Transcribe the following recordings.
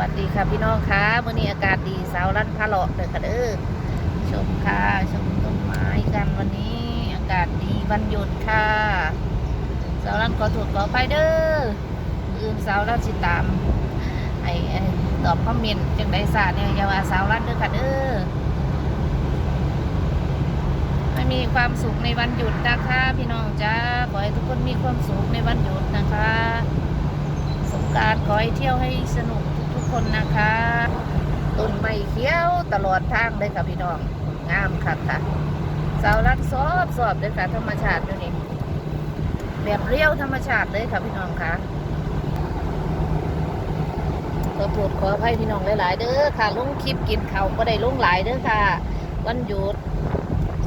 วัสดีค่ะพี่น้องค่ะมื่อนี้อากาศดีสาวลั่นพาเลาะเลยค่ะเด้อชมค่ะชมต้นไม้กันวันนี้อากาศดีวันหยุดค่ะสาวลั่นขอถูกขอไปเด้ออื่นสาวลั่นสิตามไอ้ตอบคอมเมนต์จังไดสาเนี่ยอย่าว่าสาวลั่นเด้อค่ะเด้อให้มีความสุขในวันหยุดนะคะ พี่น้องจ้าขอให้ทุกคนมีความสุขในวันหยุดนะคะ สงกรารขอให้เที่ยวให้สนุก คนนะคะ ต้นไม้เขียวตลอดทางเลยค่ะพี่น้อง งามค่ะค่ะสาวรัดซอบซอบเลยค่ะ ธรรมชาติด้วยนี่แบบเรียวธรรมชาติเลยค่ะพี่น้องค่ะขอโปรดขออภัยพี่น้องหลาย ๆ เด้อค่ะลงคลิปกินเขาก็ได้ลงหลายเด้อค่ะ วันหยุด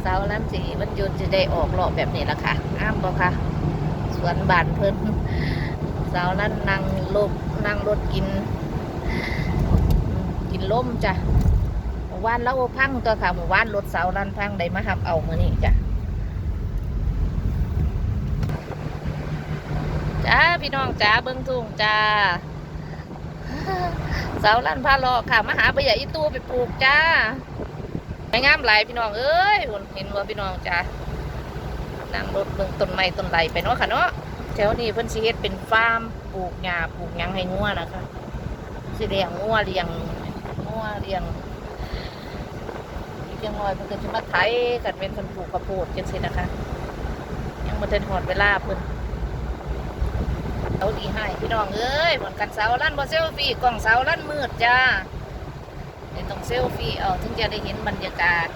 สาวรันสีวันหยุดจะได้ออกรอแบบนี้ละค่ะอ้ามบ่ค่ะสวนบานเพิ่นสาวนั้นนั่งลบนั่งรถกิน กินล่มจ้ะหมู่บ้านแล้วพังตัวค่ะหมู่บ้านรถสาวนั้นพังได้มาหับเอามือนี่จ้ะจ้าพี่น้องจ้าเบิ้งทุ่งจ้าสาลั่นพาลาะค่ะมาหาใบใหญ่ตู้ไปปลูกจ้าไม่งามหลายพี่น้องเอ้ยหุ่นเห็นว่าพี่น้องจ้านั่งรถเบิ่งต้นไม้ต้นไหลไปเนาะค่ะเนาะแถวนี้เพิ่นสิเฮ็ดเป็นฟาร์มปลูกหญ้าปลูกหยังให้งัวนะคะ สิเลี้ยงงัวเลี้ยงงัวเลี้ยงอีกจังน้อยเพิ่นก็สิมาไถกันเป็นเพิ่นปลูกข้าวโพดจังซี่นะคะ ยังบ่ทันฮอดเวลาเพิ่นเอาดีให้พี่น้องเอ้ยเหมือนกันเสาลั่นบ่เซลฟี่กล้องเสาลั่นมืดจ้าเนี่ต้องเซลฟี่เอาถึงจะได้เห็นบรรยากาศ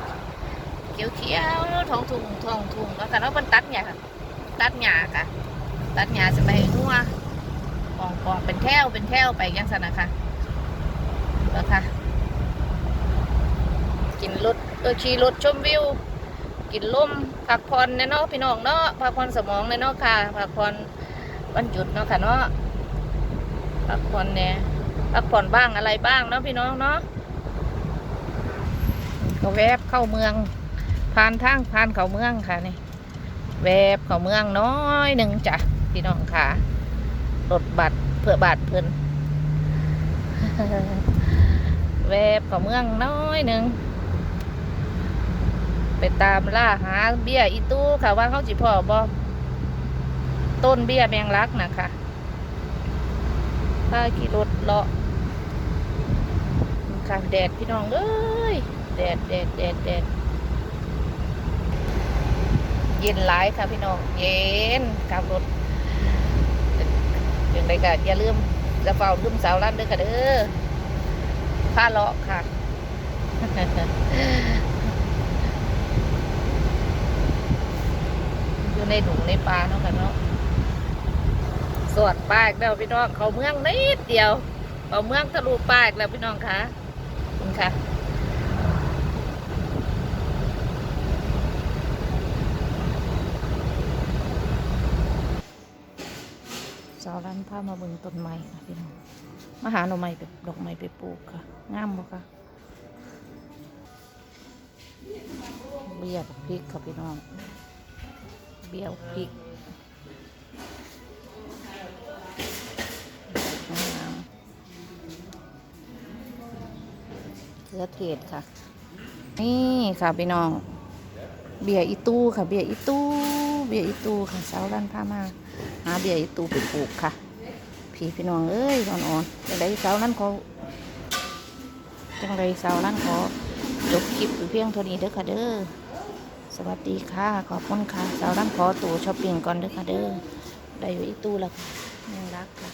เขียวๆท้องทุ่งท้องทุ่งแล้วกันเนาะเพิ่นตัดหญ้าตัดหญ้าค่ะ ตัดหญ้าจะไปให้งัวกองกองเป็นแถวเป็นแถวไปยังสนะคะ แล้วค่ะกินรถเออขี่รถชมวิว กินลมพักผ่อนเนาะพี่น้องเนาะพักผ่อนสมองเนาะค่ะพักผ่อนวันหยุดเนาะค่ะเนาะพักผ่อนเนี่ยพักผ่อนบ้างอะไรบ้างเนาะพี่น้องเนาะก็แวบเข้าเมือง ผ่านทางผ่านเขาเมืองค่ะนี่แวบเขาเมืองน้อยหนึ่งจ้ะพี่น้องค่ะรถบัตรเพื่อบัตรเพิ่น แวบเข้าเมืองน้อยหนึ่งไปตามล่าหาเบี้ยอีตู้ค่ะว่าเขาจิพ่อบ่ต้นเบี้ยแมงลักนะคะถ้าขี่รถเลาะค่ะแดดพี่น้องเอ้ยแดดแดดแดดแดดเย็นหลายค่ะพี่น้อง เย็นขับรถอย่างไรก็อย่าลืมจะเฝ้าลืมสาวร้านเด้อค่ะเด้อ ผ้าเลาะค่ะ อยู่ในหนุ่งในปลาเนาะค่ะเนาะสวดปากแล้วพี่น้องเขาเมืองนิดเดียวเขาเมืองทะลุปากแล้วพี่น้องคะคุณค่ะสาวร้านผ้ามาบิ่งต้นไม้ค่ะพี่น้อง มาหาหน่อไม้ไปดอกไม้ไปปลูกค่ะงามบ่ค่ะเบี้ยบักพริกค่ะพี่น้องเบี้ยบักพริกงามเขือเทศค่ะ นี่ค่ะพี่น้อง เบียร์อีตู้ค่ะ เบียร์อีตู้เบียร์อีตู้ค่ะสาวร้านผ้ามาหาเบียร์อีตูไปปลูกค่ะ ผีพี่น้องเอ้ยอ่อนๆจังไรสาวนั่นเขาจังไรสาวนั่นขอจบคลิปอยู่เพียงเท่านี้เด้อค่ะเด้อสวัสดีค่ะขอบคุณค่ะสาวนั่นขอตู่ช้อปปิ้งก่อนเด้อค่ะเด้อได้อยู่อีตู้แล้วค่ะยังรักกัน